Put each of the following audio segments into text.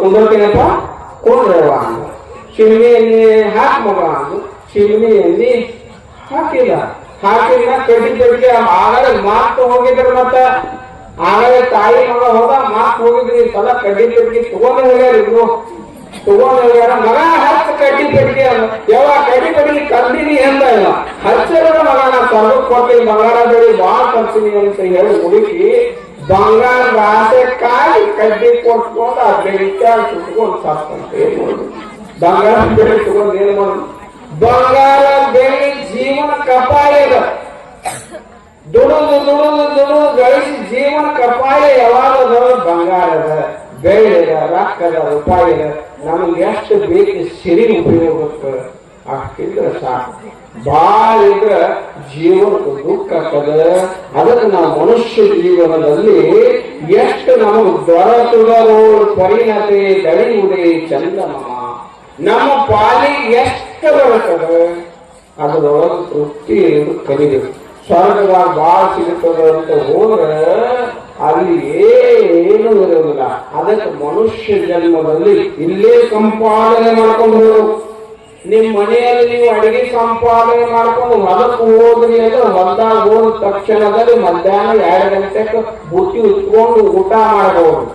ಕುಂದರ್ತೀನಪ್ಪ ಕೊಂಡ್ರವ ಅಂದ ಚಿಮ್ನಿಯಲ್ಲಿ ಹಾಕ್ ಮಗ ಅಂದು ಚಿಮ್ನಿಯಲ್ಲಿ ಹಾಕಿಲ್ಲ. ಹಾಕಿಲ್ಲ, ಕಡ್ಡಿ ಕಡ್ಡಿ ಆಗಲೇ ಮಾತು ಹೋಗಿದ್ರು ಮತ್ತ ಆಗಲೇ ತಾಯಿ ಮಗ ಹೋದ, ಮಾತು ಹೋಗಿದ್ರಿ ಸಲ ಕಡ್ಡಿ ಕಡ್ಡಿ ತಗೊಂಡು ಹೋಗ್ಯಾರ ಇಬ್ರು ಹೋಗ್ಯಾರ. ಮಗ ಹಾಕ್ ಕಡ್ಡಿ ಕಡ್ಡಿ ಯಾವ ಕಡ್ಡಿ ಕಡ್ಡಿ ಕರ್ದಿನಿ ಅಂತ ಇಲ್ಲ ಹಚ್ಚರ ಮಗ ನಾ ಸರ್ವಕ್ಕೆ ಬಾಳ್ ತರ್ತೀನಿ ಅಂತ ಹೇಳಿ ಹುಡುಕಿ ಬಂಗಾರ ಆಸೆ ಕಾಯಿ ಕಡ್ಡಿ ಕೊಟ್ಕೊಂಡು ಆ ಬೆಳಿತಾಗ ಸುಟ್ಕೊಂಡು ಸಾಕ್ತಂತೆ ಏನ್ ಮಾಡೋದು ಬಂಗಾರ ಬೆಳಿ ತಗೊಂಡು ಏನ್ ಮಾಡೋದು ಬಂಗಾರ ಬೆಳಿ ಜೀವನ ಕಪಾಯದ ದುಡಿದು ದುಡಿದು ದುಡಿದು ಗಳಿಸಿ ಜೀವನ ಕಪಾಯ ಯಾವಾಗ ಅದಾವ? ಬಂಗಾರದ ಬೆಳ್ಳಿದ ರೊಕ್ಕದ ರೂಪಾಯಿದ ನಮ್ಗೆ ಎಷ್ಟು ಬೇಕು ಸಿರಿ ಉಪಯೋಗಕ್ಕೆ ಅಷ್ಟಿದ್ರೆ ಸಾಕು. ಬಾಳ ಇದ್ರ ಜೀವನಕ್ಕೆ ದುಃಖ ಆಗ್ತದೆ. ಮನುಷ್ಯ ಜೀವನದಲ್ಲಿ ಎಷ್ಟು ನಮಗೆ ದೊರಕುವರು ಪರಿಣತೆ ದಳಿಯುವುದೇ ಚಂದನಮ ನಮ್ಮ ಪಾಲಿಗೆ ಎಷ್ಟು ಬರುತ್ತದೆ ಅದರೊಳಗೆ ತೃಪ್ತಿ ಎಂದು ಕಲಿಬೇಕು. ಸ್ವರ್ಗದಾಗ ಬಾಳ ಸಿಗುತ್ತದೆ ಅಂತ ಹೋದ್ರೆ ಅಲ್ಲಿ ಏನು ಇರೋದಿಲ್ಲ ಅದಕ್ಕೆ ಮನುಷ್ಯ ಜನ್ಮದಲ್ಲಿ ಇಲ್ಲೇ ಸಂಪಾದನೆ ಮಾಡ್ಕೊಂಡು ನಿಮ್ ಮನೆಯಲ್ಲಿ ನೀವು ಅಡಿಗೆ ಸಂಪಾದನೆ ಮಾಡ್ಕೊಂಡು ಹೊಲಕ್ಕೆ ಹೋದ್ರಿ ಅಂದ್ರೆ ಹೊಲದಾಗ ಹೋದ ತಕ್ಷಣದಲ್ಲಿ ಮಧ್ಯಾಹ್ನ ಎರಡು ಗಂಟೆಗೆ ಬುತ್ತಿ ಉತ್ಕೊಂಡು ಊಟ ಮಾಡಬಹುದು.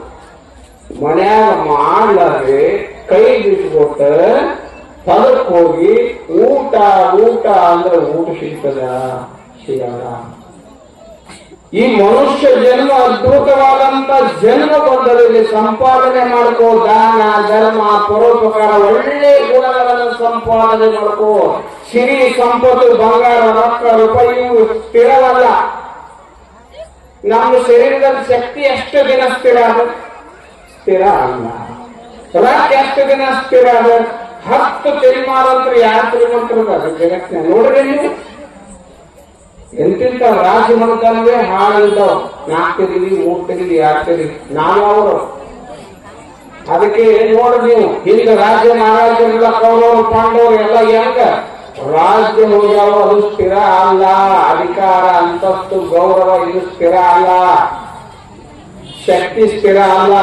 ಮನ್ಯಾಗ ಮಾಡ್ಲಾರ್ದೆ ಕೈ ಬಿಟ್ಕೊಟ್ಟ ಹೊಲಕ್ಕೆ ಹೋಗಿ ಊಟ ಊಟ ಅಂದ್ರೆ ಊಟ ಸಿಗ್ತದ? ಸಿಗಲ್ಲ. ಈ ಮನುಷ್ಯ ಜನ್ಮ ಅದ್ಭುತವಾದಂತ ಜನ್ಮ ಬಂದದಲ್ಲಿ ಸಂಪಾದನೆ ಮಾಡ್ಕೋ, ದಾನ, ಧರ್ಮ, ಪರೋಪಕಾರ, ಒಳ್ಳೆ ಗುಣಗಳನ್ನು ಸಂಪಾದನೆ ಮಾಡ್ಕೋ. ಸಿರಿ ಸಂಪತ್ತು, ಬಂಗಾರ ರೊಕ್ಕ ರೂಪಾಯಿಯು ಸ್ಥಿರವಲ್ಲ. ನಮ್ಮ ಶರೀರದಲ್ಲಿ ಶಕ್ತಿ ಎಷ್ಟು ದಿನ ಸ್ಥಿರ ಅದು? ಸ್ಥಿರ ಅಲ್ಲ. ರೊಕ್ಕ ಎಷ್ಟು ದಿನ ಸ್ಥಿರ ಅದು? ಹತ್ತು ತೀರ್ಮಾನಂತರ ಯಾರು ತಿರುಮಂತ್ರ ಜಗತ್ತಿನ ನೋಡ್ರಿ ನೀವು. ಎಂತಿಂತ ರಾಜ ಮನದಲ್ಲೇ ಹಾಳಿದ್ದಾವ ನಾಲ್ಕು ತೆಗಿಲಿ ಮೂರ್ ತೆಗಿಲಿ ಎರಡು ತೆಗಿಲಿ ಅವರು ಅದಕ್ಕೆ ನೋಡ್ರಿ ನೀವು? ಹಿಂದ ರಾಜ್ಯ ಮಹಾರಾಜರೆಲ್ಲ ಕೌರವರು ಪಾಂಡವರು ಎಲ್ಲ ಹೆಂಗ ರಾಜ್ಯ ಹೋಗ್ಯಾವ ಅದು ಸ್ಥಿರ ಅಲ್ಲ. ಅಧಿಕಾರ, ಅಂತಸ್ತು, ಗೌರವ ಇದು ಸ್ಥಿರ ಅಲ್ಲ. ಶಕ್ತಿ ಸ್ಥಿರ ಅಲ್ಲ.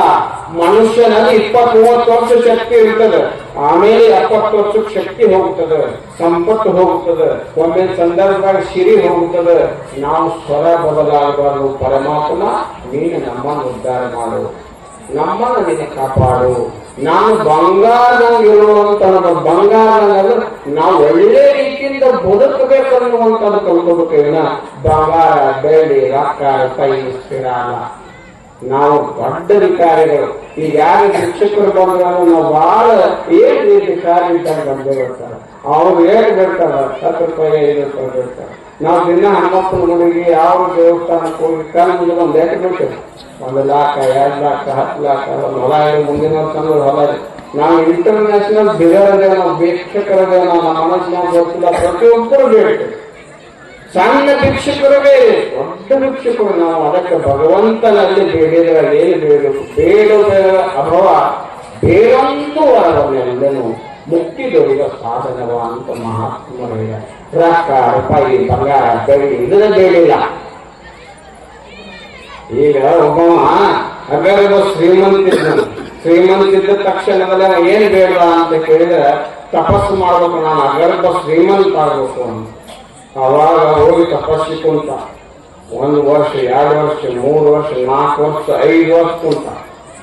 ಮನುಷ್ಯನಲ್ಲಿ ಇಪ್ಪತ್ ಮೂವತ್ತು ವರ್ಷ ಶಕ್ತಿ ಇರ್ತದೆ. ಆಮೇಲೆ ಎಪ್ಪತ್ತು ವರ್ಷಕ್ಕೆ ಶಕ್ತಿ ಹೋಗುತ್ತದೆ. ಸಂಪತ್ತು ಹೋಗುತ್ತದೆ. ಒಮ್ಮೆ ಸಂದರ್ಭದಾಗ ಸಿರಿ ಹೋಗುತ್ತದೆ. ನಾವು ಸ್ವರ ಬದಲಾಗಬಾರದು. ಪರಮಾತ್ಮ ನೀನು ನಮ್ಮನ್ನು ಉದ್ಧಾರ ಮಾಡು. ನಮ್ಮನ್ನು ನೀನು ಕಾಪಾಡು. ನಾನು ಬಂಗಾರದಾಗ ಇರುವಂತ ಬಂಗಾರದಾಗ ನಾವು ಒಳ್ಳೆ ರೀತಿಯಿಂದ ಬದುಕಬೇಕು ಅನ್ನುವಂಥದ್ದು ಕಲ್ಕೋಬೇಕೇನ ಬಂಗಾರ, ಬೆಳ್ಳಿ, ರೊಕ್ಕ, ಕೈ ಸ್ಥಿರ ನಾವು ದೊಡ್ಡ ವಿಕಾರಿಗಳು ಈಗ ಯಾರು ಶಿಕ್ಷಕರು ಬಂದಾಗ ನಾವು ಬಹಳ ಏನ್ ರೀತಿ ಕಾರ್ಯ ಬಂದೇ ಬರ್ತಾರೆ ಅವ್ರು ಏನ್ ಬಿಡ್ತಾರ ಹತ್ತು ರೂಪಾಯಿ ಐದು ರೂಪಾಯಿ ಬಿಡ್ತಾರೆ ನಾವು ದಿನ ಹನುಮಪ್ಪನ ಹುಡುಗಿ ಯಾವ ದೇವಸ್ಥಾನಕ್ಕೆ ಹೋಗಿ ಕಣ್ಣು ಒಂದು ಲೇಟ್ ಬಿಡ್ತೇವೆ ಒಂದು ಲಾಖ, ಎರಡು ಲಾಖ, ಹತ್ತು ಲಾಖ ಹೊಲ ಇದೆ, ಮುಂದಿನ ವರ್ಷ ಹೊಲ ನಾವು ಇಂಟರ್ನ್ಯಾಷನಲ್ ಬಿಗರದೇನೋ ನಾವು ನಮ್ಮ ಮನಸ್ಸಿನ ಪ್ರತಿಯೊಬ್ಬರು ಬೇಡ್ತೇವೆ ಸಣ್ಣ ಭಿಕ್ಷುಕರು ಬೇರೆ ದೊಡ್ಡ ಭಿಕ್ಷುಕರು ನಾವು ಅದಕ್ಕೆ ಭಗವಂತನಲ್ಲಿ ಬೇಡಿದರೆ ಏನು ಬೇಡಬೇಕು? ಬೇಡದ ಅಭವ. ಬೇರೊಂದು ವರವನ್ನೆಲ್ಲನು ಮುಕ್ತಿ ದೊರೆಯುವ ಸಾಧನವ ಅಂತ ಮಹಾತ್ಮರು. ರೊಕ್ಕ ರೂಪಾಯಿ, ಬಂಗಾರ ಬೆಳಿ ಇದನ್ನ ಬೇಡಿಲ್ಲ. ಈಗ ಒಬ್ಬ ಅಗರ್ಭ ಶ್ರೀಮಂತಿದ್ದ ಶ್ರೀಮಂತಿದ್ದ ತಕ್ಷಣದಲ್ಲಿ ಏನ್ ಬೇಡ ಅಂತ ಕೇಳಿದ್ರೆ ತಪಸ್ಸು ಮಾಡ್ಬೇಕು, ನಾನು ಅಗರ್ಭ ಶ್ರೀಮಂತ ಆಗ್ಬೇಕು ಅಂತ. ಅವಾಗ ಹೋಗಿ ತಪಸ್ಸಿ ಕುಂತ ಒಂದು ವರ್ಷ, ಎರಡು ವರ್ಷ, ಮೂರು ವರ್ಷ, ನಾಲ್ಕು ವರ್ಷ, ಐದು ವರ್ಷ ಕುಂತ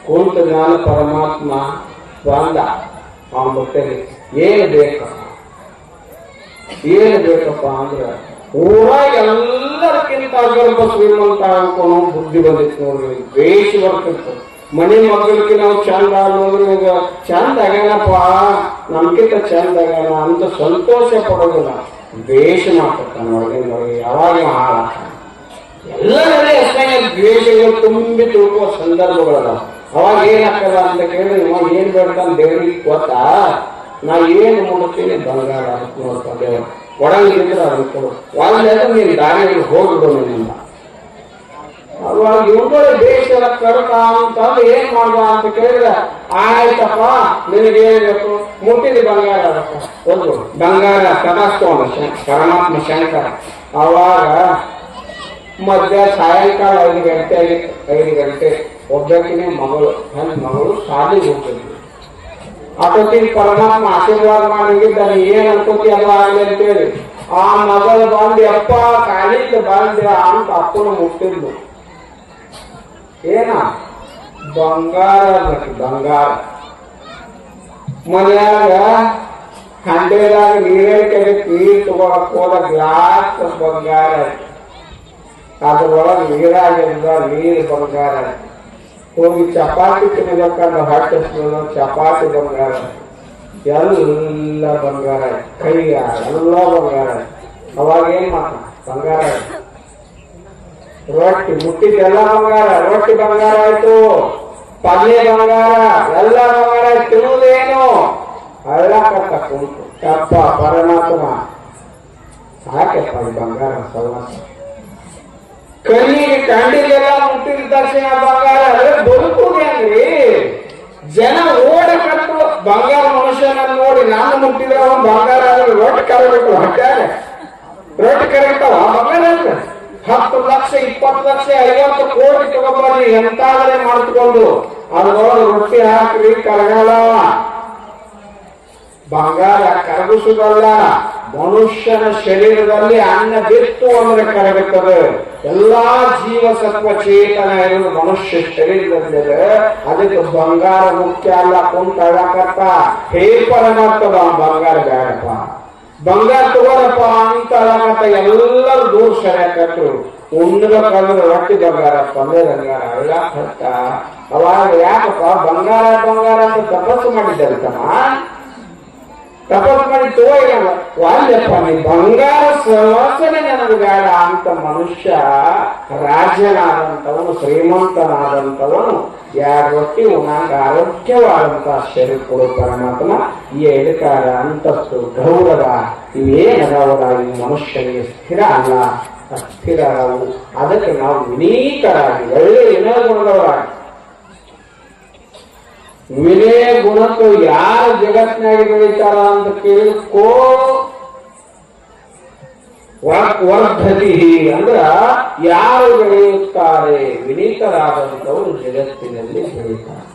ಕುಂತ ಜ್ಞಾನ ಪರಮಾತ್ಮ ಬಂದ. ಬಟ್ಟೆಗೆ ಏನು ಬೇಕು ಏನು ಬೇಕಪ್ಪ ಅಂದ್ರೆ, ಊರಾಗ ಎಲ್ಲರಕ್ಕಿಂತ ಅಗರ್ಭ ಶ್ರೀಮಂತ ಅನ್ಕೊಂಡು ಬುದ್ಧಿ ಬಂದಿತ್ತು ನೋಡ್ರಿ. ಬೇಷ್ ಬರ್ತಿತ್ತು. ಮನೆ ಮಗಳಿಗೆ ನಾವು ಚಂದ ನೋಡ್ರಿ, ಈಗ ಚಂದ ಆಗ್ಯಾನಪ್ಪ ನಮ್ಗಿಂತ ಚಂದ ಆಗ್ಯಾನ ಅಂತ ಸಂತೋಷ ಪಡೋದಿಲ್ಲ. ದ್ವೇಷ ಮಾಡ್ತಿರ್ತಾನೆ ಒಳಗೆ ನೋಡಿ ಯಾವಾಗ ಹಾಳಾಗ್ತಾನೆ ಎಲ್ಲರಲ್ಲಿ ಅಷ್ಟೇ, ದ್ವೇಷಗಳು ತುಂಬಿ ತುಳುಕುವ ಸಂದರ್ಭಗಳಲ್ಲ. ಅವಾಗ ಏನಾಗ್ತದ ಅಂತ ಕೇಳಿದ್ರೆ ಇವಾಗ ಏನ್ ಬೇಡ್ತಾನೆ ದೇವರಿಗೆ ಗೊತ್ತಾ? ನಾ ಏನು ನೋಡ್ತೀನಿ? ಬಂಗಾರ ನೋಡ್ಕೊಂಡೆ. ಒಡಂಗಿದ್ರೆ ಅದನ್ನು ಕೊಡು. ಒಳ್ಳೆಯದು ನೀನು ದಾರಿಯಲ್ಲಿ ಹೋಗ್ಬೋದು ನಿನ್ನಿಂದ. ಅವಾಗ ಇವುಗಳು ದೇಶದ ಕಡತ ಅಂತಂದು ಏನ್ ಮಾಡುವ ಅಂತ ಕೇಳಿದ್ರೆ, ಆಯ್ತಪ್ಪ ನಿನಗೆ ಏನ್ ಬೇಕು ಮುಟ್ಟಿದ ಬಂಗಾರ ಒಂದು ಬಂಗಾರ ತಟಾಸ್ಕೊಂಡ ಪರಮಾತ್ಮ ಶಂಕರ. ಅವಾಗ ಮಧ್ಯ ಸಾಯಂಕಾಲ ಐದು ಗಂಟೆ ಆಗಿತ್ತು ಐದು ಗಂಟೆ ಒಬ್ಬಕ್ಕಿನ ಮಗಳು, ನನ್ನ ಮಗಳು ಶಾಲೆಗೆ ಹೋಗ್ತಿದ್ವಿ ಅಟೋತಿ ಪರಮಾತ್ಮ ಆಶೀರ್ವಾದ ಮಾಡಿದ್ದಾನೆ ಏನ್ ಅನ್ಕೋತಿ ಅಲ್ಲ ಆಗಲಿ ಅಂತೇಳಿ, ಆ ಮಗಳು ಬಂದು ಅಪ್ಪ ಕಾಲಿಂದ ಬಂದ ಅಂತ ಅಪ್ಪನ ಮುಟ್ಟಿದ್ಲು. ಏನ? ಬಂಗಾರ ಬಂಗಾರ. ಮನ್ಯಾಗ ಹಂಡೆದಾಗ ನೀರೇ ನೀರ್ ತಗೊಳಕ್ ಹೋದ ಗ್ಲಾಸ್ ಬಂಗಾರ ಅದ್ರೊಳಗೆ ನೀರಾಗಿಂದ ನೀರು ಬಂಗಾರ ಹೋಗಿ ಚಪಾತಿ ತಿನ್ನಬೇಕಂದ್ರೆ ಹೊಟ್ಟೆ ಚಪಾತಿ ಬಂಗಾರ ಎಲ್ಲ ಬಂಗಾರ ಕೈಯ ಎಲ್ಲ ಬಂಗಾರ ಅವಾಗ ಏನ್ ಮಾತ ಬಂಗಾರ ರೊಟ್ಟಿ ಮುಟ್ಟಿದ್ದೆಲ್ಲ ಬಂಗಾರ, ರೊಟ್ಟಿ ಬಂಗಾರ ಆಯ್ತು. ಪಲ್ಯ ಬಂಗಾರ, ಎಲ್ಲ ಬಂಗಾರ ತಿನ್ನುವುದೇನು ಅಳ್ಳಕತ್ತ ಕುಂತು ತಪ್ಪ ಪರಮಾತ್ಮ. ಸಾಕೆ ಈ ಬಂಗಾರ ಸವಸ ಕಣ್ಣಿಗೆ ಕಂಡಿಗೆಲ್ಲ ಮುಟ್ಟಿದ ತಕ್ಷಣ ಬಂಗಾರ ಅಂದ್ರೆ ಬದುಕುದೇ ಅಂದ್ರಿ ಜನ ಕಟ್ಟು ಬಂಗಾರ ಮನುಷ್ಯನ ನೋಡಿ ನಾನು ಮುಟ್ಟಿದ್ರೆ ಅವನು ಬಂಗಾರ ಆದ್ರೆ ರೊಟ್ಟಿ ಕರಬೇಕು ಹೊಟ್ಟಾರೆ ರೊಟ್ಟಿ ಕರಗ್ತಾವ ಬಂಗಾರ ಅಂದ್ರೆ ಹತ್ತು ಲಕ್ಷ, ಇಪ್ಪತ್ತು ಲಕ್ಷ, ಐವತ್ತು ಕೋಟಿ ತಗೊಬರ್ರಿ ಎಂತಾದ್ರೆ ಮಾಡ್ಕೊಂಡು. ಅದರೊಳಗೆ ರೊಟ್ಟಿ ಹಾಕ್ರಿ, ಕರಗಲ್ಲ. ಬಂಗಾರ ಕರಗಿಸುವುದಲ್ಲ ಮನುಷ್ಯನ ಶರೀರದಲ್ಲಿ ಅನ್ನ ಬಿತ್ತು ಅಂದ್ರೆ ಕರಗುತ್ತದೆ. ಎಲ್ಲಾ ಜೀವಸತ್ವ ಚೇತನ ಇರೋದು ಮನುಷ್ಯ ಶರೀರದಲ್ಲಿದೆ. ಅದಕ್ಕೆ ಬಂಗಾರ ಮುಖ್ಯ ಅಲ್ಲ ಕುಂತ ಹೇಪರ ಮಾಡ್ತದ ಬಂಗಾರ ಬೇಡಪ್ಪ. ಬಂಗಾರ ತಗೋರಪ್ಪ ಅಂತ ಅಳಕತ್ತ ಎಲ್ಲರೂ ದೂರ ಸರಿಯಾಕತ್ರು ಉಣ್ಣಬೇಕಂದ್ರೆ ರೊಟ್ಟಿ ಬಂಗಾರ ಪಂದೆ ಬಂಗಾರ ಅಳ್ಳಕತ್ತ ಅವಾಗ ಯಾಕಪ್ಪ, ಬಂಗಾರ ಬಂಗಾರ ಅಂತ ತಪಸ್ಸು ಮಾಡಿದ್ದಾರತಮ್ಮ ತಪಸ್ಸು ಮಾಡಿ ತಗೋಲ್ಲ ವಾಲ್ಯಪ್ಪ, ನೀ ಬಂಗಾರ ಸವಾಸನೆ ನನಗೆ ಬೇಡ ಅಂತ ಮನುಷ್ಯ ರಾಜ್ಯನಾದಂಥವನು ಶ್ರೀಮಂತನಾದಂಥವನು. ಯಾರ ರೊಟ್ಟಿ ಉಣ್ಣಾಗ ಆರೋಗ್ಯವಾದಂತಹ ಶರೀರ ಪರಮಾತ್ಮ, ಈ ಎಡಕಾರ ಅಂತಸ್ತು, ಗೌರವ ಇವೇನದಾವಲ್ಲ ಈ ಮನುಷ್ಯನಿಗೆ ಸ್ಥಿರ ಅಲ್ಲ ಅದಕ್ಕೆ ನಾವು ವಿನೀತರಾಗಿ, ಒಳ್ಳೆ ವಿನಯಗುಣದವರಾಗಿ ವಿನಯ ಗುಣಕ್ಕೆ ಯಾರು ಜಗತ್ತಿನಾಗಿ ಬೆಳೀತಾರ ಅಂತ ಕೇಳಿಕೋ ವರ್ಧತಿ ಅಂದ್ರ ಯಾರು ಬೆಳೆಯುತ್ತಾರೆ? ವಿನೀತರಾದಂಥವರು ಜಗತ್ತಿನಲ್ಲಿ ಬೆಳೀತಾರೆ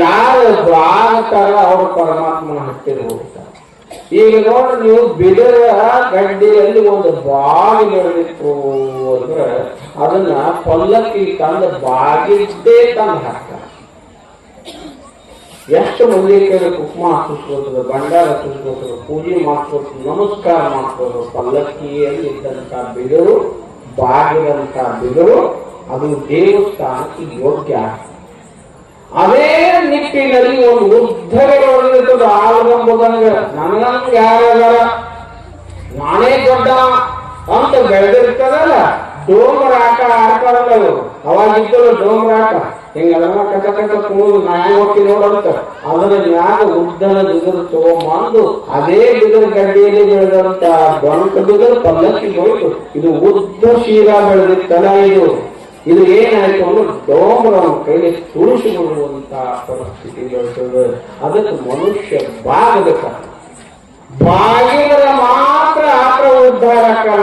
ಯಾರು ಬಾಳ್ತಾರ ಅವರು ಪರಮಾತ್ಮನ ಹತ್ತಿರ ಹೋಗ್ತಾರೆ. ಈಗ ನೋಡಿ ನೀವು ಬಿದರ ಗಡ್ಡೆಯಲ್ಲಿ ಒಂದು ಬಾವಿ ಬೆಳೆದಿತ್ತು ಅಂದ್ರೆ ಅದನ್ನ ಪಲ್ಲಕ್ಕಿ ತಂದು ಬಾಗಿದ್ದೇ ತಂದು ಹಾಕ್ತಾರೆ. ಎಷ್ಟು ಮಂದಿ ಕೈಲಿ ಕುಕ್ಮ ಬಂಡಾರ ಭಂಡಾರ ಹಾಕಿಸ್ಬೋದು ಪೂಜೆ ಮಾಡಿಸ್ಬೋದು ನಮಸ್ಕಾರ ಮಾಡಿಸ್ಬೋದು ಪಲ್ಲಕ್ಕಿಯಲ್ಲಿ ಇದ್ದಂತ ಬಿದರು ಬಾಗಿದಂತ ಬಿದರು ಅದು ದೇವಸ್ಥಾನಕ್ಕೆ ಯೋಗ್ಯ. ಅದೇ ನಿಟ್ಟಿನಲ್ಲಿ ಒಂದು ಉದ್ಧರಗಳಿರ್ತದೆ ಆಲಗಂಬುದಂಗ ನನಗಂಗ ಯಾರಲ್ಲ ನಾನೇ ದೊಡ್ಡ ಅಂತ ಬೆಳೆದಿರ್ತದಲ್ಲ ಡೋಮರಾಟ ಆಡ್ತಾರಲ್ಲ ಅವಾಗಿದ್ದರು ಡೋಮರಾಟ ಹಿಂಗೆಲ್ಲ ಕಟ್ಟ ಕಟ್ಟ ಕೂಡ ನಾಯಿ ಹೋಗಿ ನೋಡಂತ. ಅದರ ಮ್ಯಾಗ ಉದ್ದನ ಬಿದಿರು ತಗೊಂಬಂದು ಅದೇ ಬಿದಿರು ಗಡ್ಡೆಯಲ್ಲಿ ಬೆಳೆದಂತ ಬಂಕ ಬಿದಿರು ಪಲ್ಲಕ್ಕಿ ಹೋಯ್ತು. ಇದು ಉದ್ದ ಶೀಲ ಬೆಳೆದಿತ್ತಲ್ಲ ಇದು. ಇದು ಏನಾಯ್ತು ಅಂದ್ರೆ ಡೋಮರನ ಕೈಲಿ ತುಳಿಸಿಕೊಳ್ಳುವಂತ ಪರಿಸ್ಥಿತಿ ಹೇಳ್ತದೆ ಅದಕ್ಕೆ ಮನುಷ್ಯ ಬಾಗಬೇಕ ಬಾಗಿದರೆ ಮಾತ್ರ ಆತ್ರ ಉದ್ಧಾರ ಕಾಲ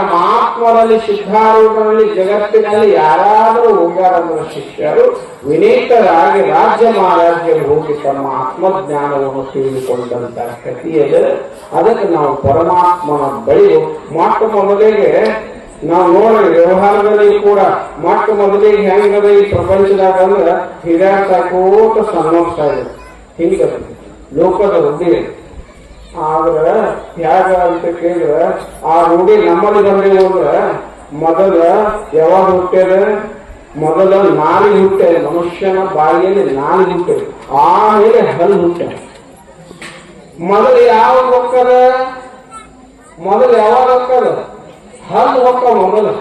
ಆತ್ಮರಲ್ಲಿ ಸಿದ್ಧಾರೂಪದಲ್ಲಿ ಜಗತ್ತಿನಲ್ಲಿ ಯಾರಾದರೂ ಹೋಗ್ಯಾರಂದ್ರೆ ಶಿಷ್ಯರು ವಿನೀತರಾಗಿ ರಾಜ್ಯ ಮಹಾರಾಜ್ಯ ಹೋಗಿ ತಮ್ಮ ಆತ್ಮಜ್ಞಾನವನ್ನು ತಿಳಿದುಕೊಂಡಂತ ಕಥೆಯದು ಅದಕ್ಕೆ ನಾವು ಪರಮಾತ್ಮನ ಬಳಿ ಮಾತು ಮೊದಲಿಗೆ ನಾವು ನೋಡಿ ವ್ಯವಹಾರದಲ್ಲಿ ಕೂಡ ಮಾತು ಮೊದಲಿಗೆ ಹೆಂಗದ ಈ ಪ್ರಪಂಚದಾಗ ಅಂದ್ರೆ ಹಿರಿಯ ಸಾಕೋತ ಇದೆ ಹಿಂಗ ಲೋಕದ ರೂಢಿ ಆದ್ರ ಯಾಕ ಅಂತ ಕೇಳಿದ್ರ, ಆ ರೂಢಿ ನಮ್ಮಲ್ಲಿ ಬಂದೇವು ಅಂದ್ರ ಮೊದಲ ಯಾವಾಗ ಹುಟ್ಟೇದ? ಮೊದಲ ನಾಲಿ ಹುಟ್ಟೆ, ಮನುಷ್ಯನ ಬಾಯಿಯಲ್ಲಿ ನಾಲಿ ಹುಟ್ಟೆ, ಆಮೇಲೆ ಹಲ್ಲು ಹುಟ್ಟೆ. ಮೊದಲು ಯಾವಾಗ ಹೊಕ್ಕದ ಮೊದಲು ಯಾವಾಗ ಹೊಕ್ಕದ ಹಲ್ಲು ಹೊಕ್ಕ ಮೊದಲು.